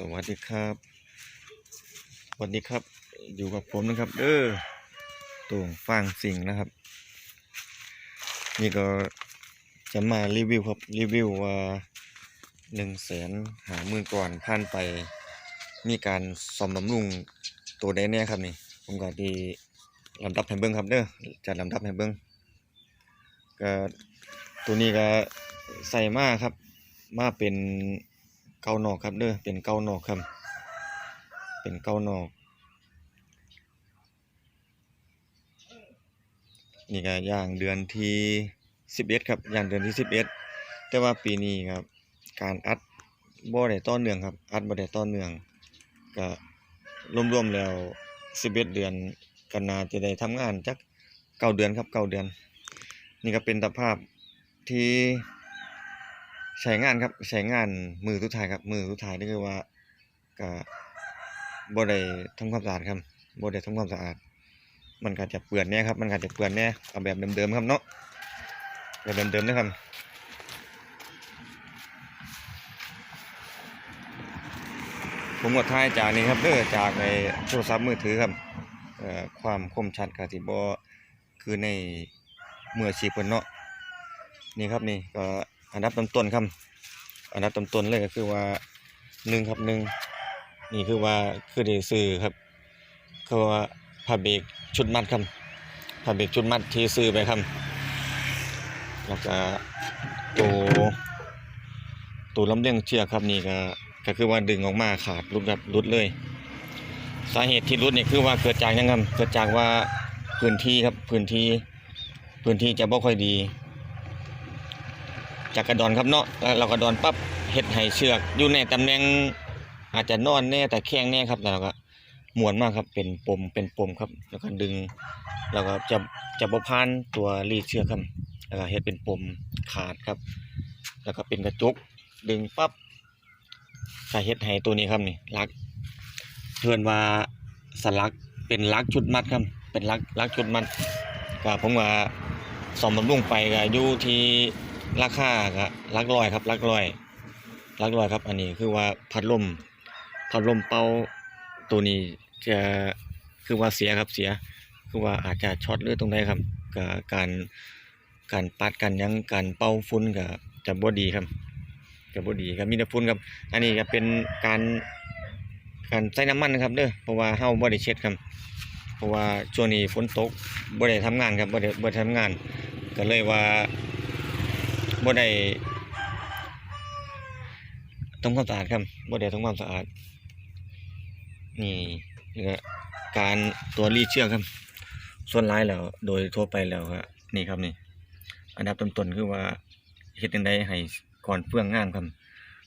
สวัสดีครับวัสดีครับอยู่กับผมนะครับ เออตวงฟางสิงนะครับ นี่ก็จะมารีวิวครับรีวิวว่าหนึ่งแสนหามื่นก่อนผ่านไปมีการซ่อมบำรุงตัวใดแน่ครับนี่ผมก็ดีลำดับให้เบิ้งครับเด้อจัดลำดับให้เบิ้งก็ตัวนี้ก็ใส่มาครับ มาเป็น เกานอกครับเด้อเป็นเกานอกครับ เป็นเกานอก นี่ก็ย่างเดือนที่สิบเอ็ดครับย่างเดือนที่สิบเอ็ดแต่ว่าปีนี้ครับ การอัดบ่ได้ต่อนเนื่องครับ อัดบ่ได้ต่อนเนื่องก็รวมๆแล้วสิบเอ็ดเดือนก็น่าจะได้ทำงานจักเก้าเดือนครับเก้าเดือน นี่ก็เป็นสภาพที่ ใช้งานครับใช้งานมือสุดท้ายครับ มือสุดท้ายนี่คือว่าก็บ่ได้ทำความสะอาดครับบ่ได้ทำความสะอาด มันก็จะเปื้อนแน่ครับมันก็จะเปื้อนแน่เอาแบบเดิมๆครับเนาะแบบเดิมๆนะครับผมก็ถ่ายจากนี่ครับเด้อจากในโทรศัพท์มือถือครับความคมชัดก็สิบ่คือในมืออาชีพเนเนาะนี่ครับนี่ก็ อันดับต้นๆครับ อันดับต้นๆเลยก็คือว่าหนึ่งครับหนึ่งนี่คือว่าคือได้ซื้อครับคือว่าผ้าเบรกชุดมัดครับผ้าเบรกชุดมัดที่ซื้อไปครับแล้วก็ตัวตัวลำเลียงเชือกครับนี่ก็ก็คือว่าดึงออกมาขาดรุดครับรุดเลย สาเหตุที่รุดนี่คือว่าเกิดจากยังครับเกิดจากว่าพื้นที่ครับพื้นที่พื้นที่จะบ่ค่อยดี จากกระดอนครับเนาะแล้วเรากระดอนปั๊บเฮ็ดให้เชือกอยู่ในตำแหน่งอาจจะนอนแน่แต่แข้งแน่ครับแล้วเราก็ม้วนมากครับเป็นปมเป็นปมครับ แล้วก็ดึงแล้วก็จะจะบ่ผ่านตัวรีดเชือกครับแล้วก็เฮ็ดเป็นปมขาดครับ แล้วก็เป็นกระจุกดึงปั๊บก็เฮ็ดให้ตัวนี้ครับนี่ลักเพื่อนว่าสลักเป็นลักชุดมัดครับ เป็นลักลักชุดมัดก็ผมว่าสอมบำรุงไปก็อยู่ที่ ราคาก็ลักร้อยครับลักร้อยลักร้อยครับ อันนี้คือว่าพัดลมพัดลมเป่าตัวนี้จะคือว่าเสียครับเสีย คือว่าอาจจะช็อตหรือตรงใดครับกับการการปัดกันยังการเป่าฝุ่นก็จะบ่ดีครับจะบ่ดีครับมีแต่ฝุ่นครับ อันนี้ก็เป็นการการใส่น้ำมันนะครับเด้อเพราะว่าเฮาบ่ได้เช็ดครับ เพราะว่าช่วงนี้ฝนตกบ่ได้ทำงานครับบ่ได้บ่ได้ทำงาน ก็เลยว่า บ่ได้ทำความสะอาดครับบ่ได้ทำความสะอาด นี่นี่ก็การตัวรีดเชือกครับ ส่วนร้ายแล้ว โดยทั่วไปแล้วก็นี่ครับนี่ อันดับต้นๆคือว่าเฮ็ดจังไดให้ก่อนเฟื่องงามครับ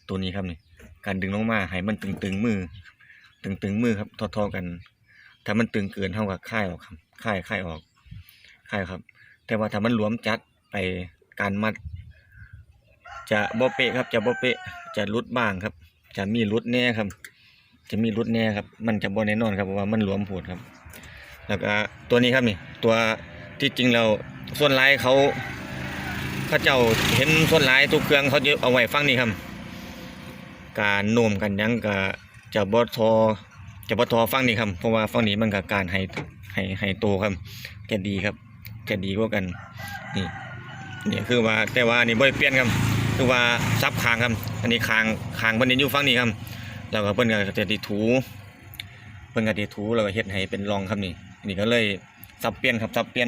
ตัวนี้ครับนี่ การดึงลงมาให้มันตึงๆมือ ตึงๆมือครับทอๆกัน ถ้ามันตึงเกินเท่ากับค่ายออกครับค่ายค่ายออกค่ายครับ แต่ว่าถ้ามันหลวมจัดไปการมัด จะบ่เปะครับ จะบ่เปะจะรุดบ้างครับ จะมีรุดแน่ครับ จะมีรุดแน่ครับ มันจะบ่แน่นอนครับเพราะว่ามันหลวมโผดครับ แล้วก็ตัวนี้ครับนี่ ตัวที่จริงเราส่วนลายเขาเขาเจ้าเห็นส่วนลายทุกเครื่องเขาจะเอาไว้ฟังนี่ครับการโน้มกันยังก็จะบ่ทอจะบ่ทอฟังนี่ครับเพราะว่าฟังนี้มันก็การให้ให้ให้โตครับจะดีครับจะดีกว่ากันนี่นี่คือว่าแต่ว่านี่บ่ได้เปลี่ยนครับ คือว่าซับคางครับ อันนี้คางคางเพิ่นนี่อยู่ฝั่งนี้ครับแล้วก็เพิ่นก็จะดีถู เพิ่นก็ดีถูแล้วก็เฮ็ดให้เป็นรองครับนี่นี่ก็เลยซับเปลี่ยนครับซับเปลี่ยน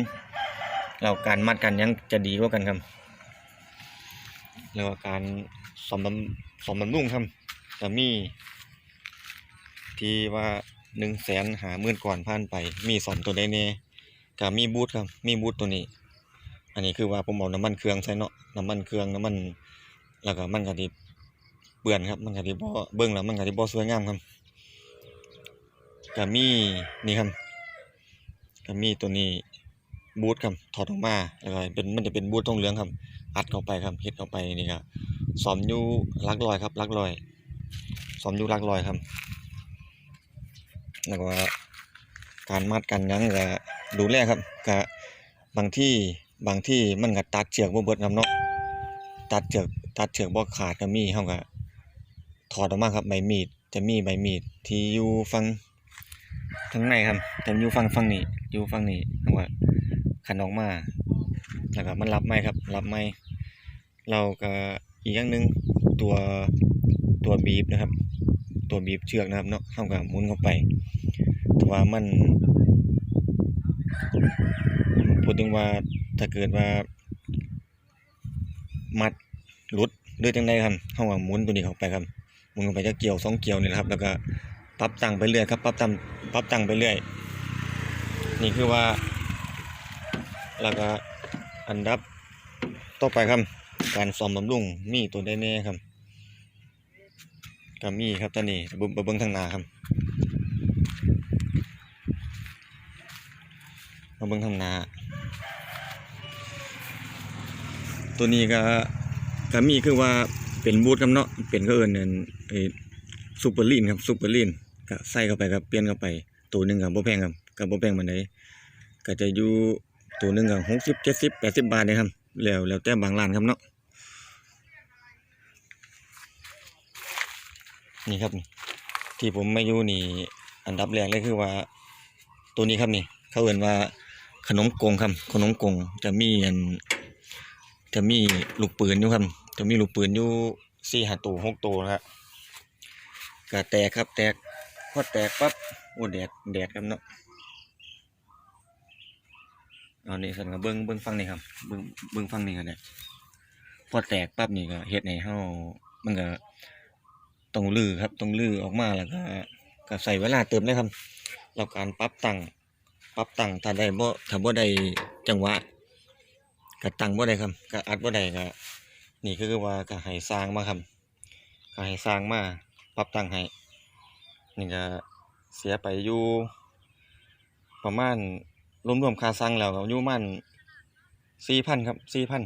แล้วการมัดกันยังจะดีกว่ากันครับแล้วก็การสอมบำสอมบำรุงครับจะมี ที่ว่า1 0 0 0 0แสนหาหมื่นก่อนผ่านไป มีสอมตัวใดแน่ก็มีบูทครับ มีบูทตัวนี้ อันนี้คือว่าผมเอาน้ำมันเครื่องใส่เนาะน้ำมันเครื่องน้ำมัน แล้วก็มันก็สิเปื้อนครับ มันก็สิบ่เบิ่งแล้วมันก็สิบ่สวยงามครับก็มีนี่ครับก็มีตัวนี้บูทครับถอดออกมาแล้วก็เป็นมันจะเป็นบูททองเหลืองครับ อัดเข้าไปครับเฮ็ดเข้าไปนี่ก็ซ่อมยู่หลักร้อยครับหลักร้อยซ่อมยู่หลักร้อยครับแล้วก็การมัดกันยังก็ดูแลครับก็บางที่บางที่มันก็ตัดเชือกบ่เบิดครับเนาะตัดเชือก ตัดเชือกบ่ขาดก็มีเฮาก็ถอดออกมาครับใบมีดจะมีใบมีดที่อยู่ฝั่งทางในครับแต่อยู่ฝั่งฝั่งนี้อยู่ฝั่งนี้เพราะว่าขันออกมาแล้วก็มันรับไม้ครับ รับไม้เราก็อีกอย่างหนึ่งตัวตัวบีบนะครับ ตัวบีบเชือกนะครับเนาะเข้ากับหมุนเข้าไปแต่ว่ามันพูดถึงว่าถ้าเกิดว่ามัด หลุดหรือจังไดครับเข้ากับหมุนตัวนี้เข้าไปครับหมุนเข้าไปจะเกี่ยวสองเกี่ยวนี่แหละครับ แล้วก็ปรับตั้งไปเรื่อยครับปรับตั้งปรับตั้งไปเรื่อย นี่คือว่า แล้วก็อันดับต่อไปครับ การซ่อมบำรุงมีตัวได้แน่ครับก็มีครับตอนนี้บิ่งเบิ่งทางนาครับมาเบิ่งทางนา ตัวนี้ก็ ก็มีคือว่าเป็นบูทครับเนาะเป็นก็เอิ้นนั่นไอ้ซูเปอร์ลีนครับซูเปอร์ลีนก็ใส่เข้าไปครับเปลี่ยนเข้าไป ตัวหนึ่งก็บ่แพงครับก็บ่แพงปานใดก็จะอยู่ตัวหนึ่งก็หกสิบเจ็ดสิบแปดสิบบาทเลยครับแล้วแล้วแต่บางร้านครับเนาะนี่ครับนี่ที่ผมมาอยู่นี่อันดับแรกเลยคือว่า ตัวนี้ครับนี่ เขาเอ่นว่าขนมกงครับ ขนมกงจะมีอันจะมีลูกปืนอยู่ครับ จะมีลูกปืนอยู่สี่ห้าตัวหกตัวนะครับก็แตกครับแตกพอแตกปั๊บโอ้แดดแดดครับเนาะเอานี่สันก็เบิ้งเบิ้งฟังนี่ครับเบิ้งเบิ้งฟังนี่ก็ได้พอแตกปั๊บนี่ก็เฮ็ดให้เฮามันก็ต้องลื้อครับต้องลื้อออกมาแล้วก็ก็ใส่เวลาเติมได้ครับแล้วการปรับตั้งปรับตั้งถ้าได้บ่ถ้าบ่ได้จังหวะก็ตั้งบ่ได้ครับก็อัดบ่ได้ก็ นี่ก็คือว่าก็ให้สร้างมาครับก็ให้สร้างมาปรับตั้งให้นี่ก็เสียไปอยู่ประมาณรวมรวมๆค่าสั่งแล้วก็อยู่มันสี่พันครับสี่พัน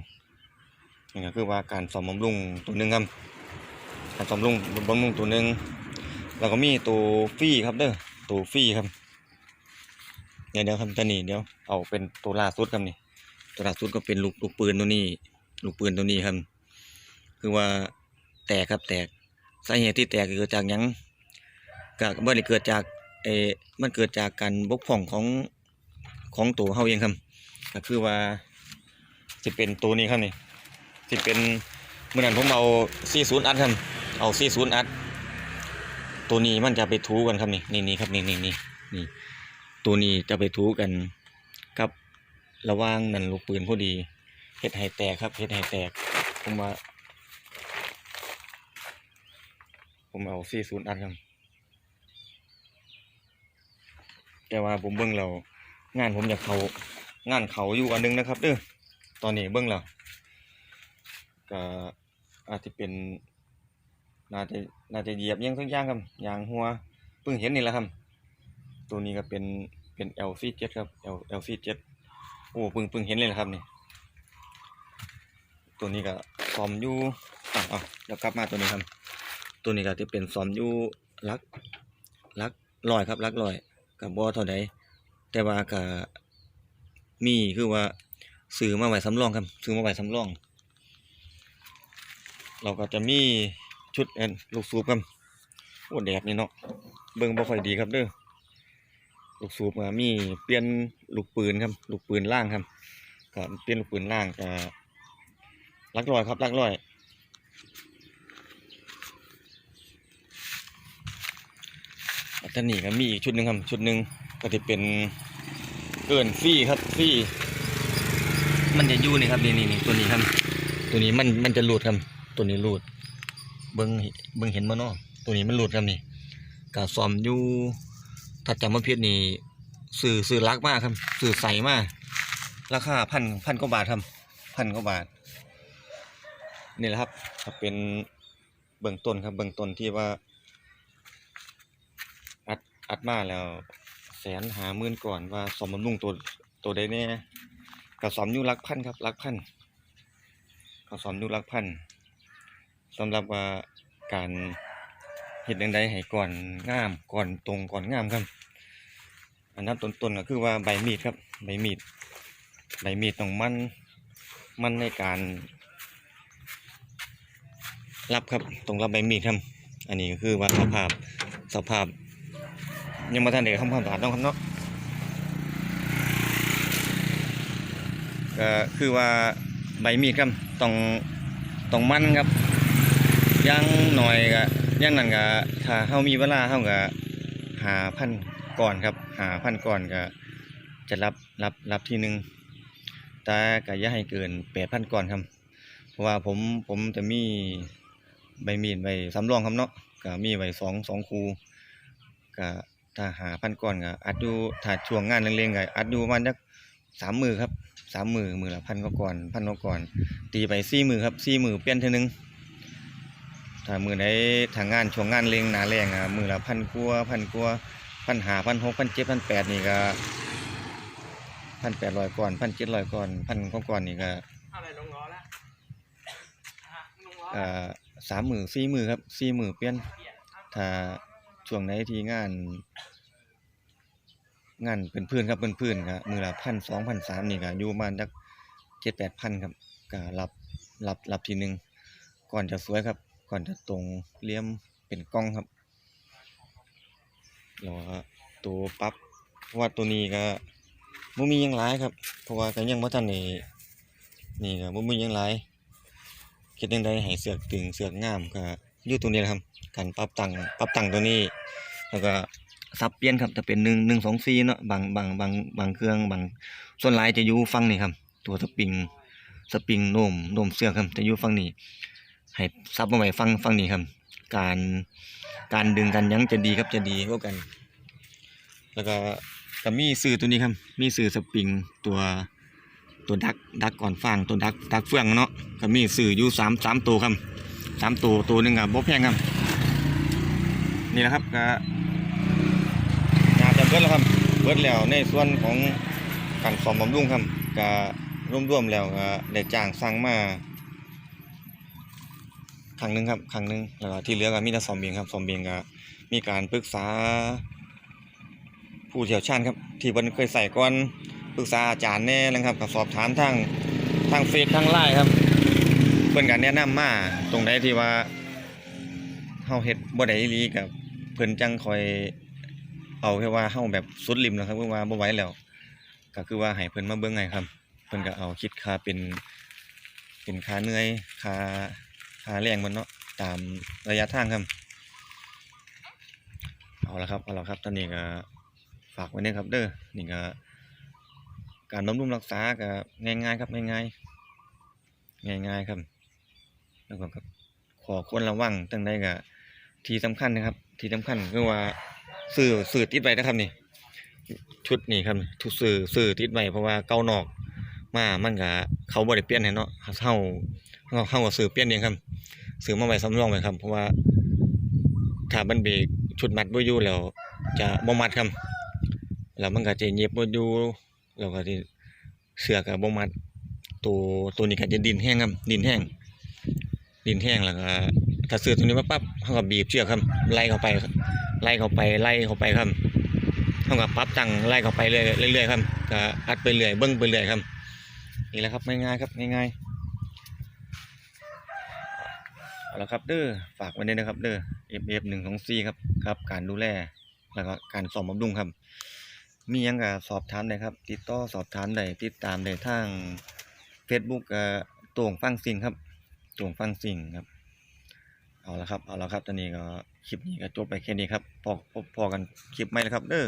นี่ก็คือว่าการซ่อมบำรุงตัวหนึ่งครับการซ่อมบำรุงบำรุงตัวหนึ่งแล้วก็มีตัวฟรีครับเด้อตัวฟรีครับเดี๋ยวเดี๋ยวครับตอนนี้เดี๋ยวเอาเป็นตัวล่าสุดครับนี่ตัวล่าสุดก็เป็นลูกลูกปืนตัวนี้ ลูกปืนตัวนี้ครับ คือว่าแตกครับแตกสาเหตุที่แตกเกิดจากยังก็บ่ได้เกิดจากเอมันเกิดจากการบกพร่องของของตัวเฮาเองครับก็คือว่าสิเป็นตัวนี้ครับนี่สิเป็นเมื่อนั้นผมเอา40อัดครับเอา40อัดตัวนี้มันจะไปถูกันครับนี่นี่นี่ครับนี่นี่นี่นี่ตัวนี้จะไปถูกันกับระว่างนั่นลูกปืนพอดีเฮ็ดให้แตกครับเฮ็ดให้แตกผมว่า ผมเอา40อัดครับ แต่ว่าผมเบิ่งแล้วงานผมอยากเขางานเขาอยู่อันหนึงนะครับเด้อตอนนี้เบิ่งแล้วก็อาจจะเป็นน่าจะน่าจะเหยียบยังสักอย่างครับยางหัวเพิ่งเห็นนี่แหละครับ ตัวนี้ก็เป็นเป็น LC7 ครับ L LC7 โอ้เพิ่งเพิ่งเห็นเลยนะครับนี่ตัวนี้ก็ซอมอยู่อะเอาเดี๋ยวกลับมาตัวนี้ครับ ตัวนี้ก็จะเป็นซ่อมอยู่ลักลักร้อยครับลักร้อยกับบ่เท่าใดแต่ว่าก็มีคือว่าซื้อมาไว้สำรองครับซื้อมาไว้สำรอง เราก็จะมีชุดเอ็นลูกสูบครับโอ้แดดนี่เนาะเบิ่งบ่ค่อยดีครับเด้อลูกสูบมีเปลี่ยนลูกปืนครับ ลูกปืนล่างครับก็เปลี่ยนลูกปืนล่างก็ลักร้อยครับลักร้อย แล้วตอนนี้ก็มีอีกชุดหนึ่งครับ ชุดหนึ่งก็จะเป็นเกินฟรีครับฟรีมันจะอยู่นี่ครับนี่นี่นี่ตัวนี้ครับ ตัวนี้มันมันจะหลุดครับ ตัวนี้หลุดเบิ้งเบิ้งเห็นมั้เนาะตัวนี้มันหลุดครับนี่กาซ่อมอยู่ถ้าจำมาเพียนี่สื่อสื่อรักมากครับ สื่อใสมาก ราคาพันพันกว่าบาทครับพันกว่าบาท นี่แหละครับถ้าเป็นเบื้องต้นครับเบื้องต้นที่ว่า อัดมาแล้วแสนหาหมื่นก่อนว่าสมบำรุงตัวตัวใดแน่กับสอมยู่หลักพันครับหลักพันกับสอมยู่หลักพันสำหรับว่าการเห็ดจังใดให้ก่อนงามก่อนตรงก่อนงามครับ อันนั้นต้นๆก็คือว่าใบมีดครับใบมีดใบมีดต้องมันมันในการรับครับตรงรับใบมีดครับ อันนี้ก็คือว่าสภาพสภาพ ยังมาทันเด็กทำความสะอาดต้องครับเนาะก็คือว่าใบมีดครับต้องต้องมันครับอยังหน่อยก็อยังนั้นก็ถ้าเฮามีเวลาเฮาก็หาพันก่อนครับหาพันก่อนก็จะรับรับรับทีหนึ่งแต่ก็อย่าให้เกิน8,000ก่อนครับ เพราะว่าผมผมจะมีใบมีดไว้สำรองครับเนาะก็มีไว้สองสองคูก็ ถ้าหาพันก่อนก็อัดอยู่ถ้าช่วงงานเร่งๆก็อัดอยู่ประมาณจักสามมือครับสามมือมือละพันก็ก่อนพันก็ก่อน ตีไปสี่มือครับสี่มือเปลี่ยนเท่อนึงถ้ามือไหนทางงานช่วงงานเร่งหนาแรงอะมือละพันกว่าพันกว่าพันหาพันหกพันเจ็ดพันแปดนี่ก็พันแปดร้อยก่อนพันเจ็ดร้อยก่อนพันก็ก่อนนี่ก็อะไรลงล้อแล้วอะลงล้อเอ่อสามหมื่นสี่หมื่นครับสี่หมื่นเปลี่ยนเปลี่ยนครับถ้า ช่วงไหนที่งานงานเป็นพื้นครับเป็นพื้นครับมือละพันสองพันสามนี่ก็อยู่ประมาณจักเจ็ดแปดพันครับก็รับรับรับทีหนึ่งก่อนจะสวยครับ ก่อนจะตรงเลี่ยมเป็นกล้องครับแล้วก็ตัวปั๊บเพราะว่าตัวนี้ก็บ่มียังหลายครับ เพราะว่าก็ยังบ่ทันได้นี่ก็บ่มียังหลายเฮ็ดจังไดให้เสือกตึงเสือกงามก็ อยู่ตรงนี้แหละครับ การปรับตั้งปรับตั้งตัวนี้ แล้วก็สับเปลี่ยนครับจะเป็น1 1 2 4เนาะบางบางบางบางเครื่องบางส่วนหลายจะอยู่ฝั่งนี้ครับ ตัวสปริงสปริงโน้มโน้มเสือครับจะอยู่ฝั่งนี้ให้ซับมาไว้ฝั่งฝั่งนี้ครับ การการดึงกันยั้งจะดีครับจะดีกว่ากัน แล้วก็ก็มีสื่อตัวนี้ครับ มีสื่อสปริงตัวตัวดักดักก่อนฟางตัวดักดักเฟื่องเนาะก็มีสื่ออยู่สามสามตัวครับ สามตัวตัวหนึ่งอะบ่แพงครับ นี่แหละครับก็น่าจะเบิดแล้วครับเบิดแล้วในส่วนของการซ่อมบำรุงครับก็ร่วมๆแล้วก็ได้จ้างสั่งมาครั้งหนึ่งครับครั้งหนึ่งแล้วก็ที่เหลือก็มีแต่ซ่อมเองครับซ่อมเองก็มีการปรึกษา ผู้เชี่ยวชาญครับ ที่เพิ่นเคยใส่ก่อนปรึกษาอาจารย์แน่นะครับก็สอบถามทางทางเฟซทางไลน์ครับ พิ่นก็แนะนำมาตรงใดที่ว่าเฮาเฮ็ดบ่ได้อีหลีกับเพิ่นจังคอยเอาแค่ว่าเฮาแบบสุดริมแล้วครับคือว่าบ่ไหวแล้ว ก็คือว่าให้เพิ่นมาเบิ่งให้ครับ เพิ่นก็เอาคิดค่าเป็นเป็นค่าเหนื่อยค่าค่าแรงมันเนาะตามระยะทางครับ เอาละครับเอาละครับตอนนี้ก็ฝากไว้เด้อครับเด้อนี่ก็การบำรุงรักษาก็ง่ายๆครับง่ายๆง่ายๆครับ แล้วก็ขอควรระวังตั้งใดก็ที่สำคัญนะครับ ที่สำคัญคือว่าสื่อสื่อติดไว้นะครับนี่ ชุดนี่ครับทุกสื่อสื่อติดไว้เพราะว่าเก่านอกมามันก็เขาบ่ได้เปลี่ยนให้เนาะเฮาเฮาเฮาก็ซื้อเปลี่ยนเองครับซื้อมาไว้สำรองไว้ครับเพราะว่าถ้ามันเบรกชุดมัดบ่อยู่แล้วจะบ่มัดครับแล้วมันก็จะเย็บบ่อยู่แล้วก็ที่เสือก็บ่มัดตัวตัวนี้ก็จะดินแห้งครับดินแห้ง ดินแห้งแล้วก็ถ้าซื้อตัวนี้มาปั๊บเฮาก็บีบเชือกครับไล่เข้าไปไล่เข้าไปไล่เข้าไปครับเฮาก็ปรับตั้งไล่เข้าไปเรื่อยๆครับก็อัดไปเรื่อยเบิ่งไปเรื่อยครับนี่แหละครับง่ายๆครับง่ายๆเอาละครับเด้อฝากไว้ด้วยนะครับเด้อ FF 124ครับครับ การดูแลแล้วก็การซ่อมบำรุงครับ มียังก็สอบถามได้ครับ ติดต่อสอบถามได้ติดตามได้ทาง Facebook ต่งฟังสิ่งครับ ต่งฟังสิ่งครับเอาละครับ เอาละครับตอนนี้ก็คลิปนี้ก็จบไปแค่นี้ครับพอพอพอกันคลิปใหม่แล้วครับเด้อ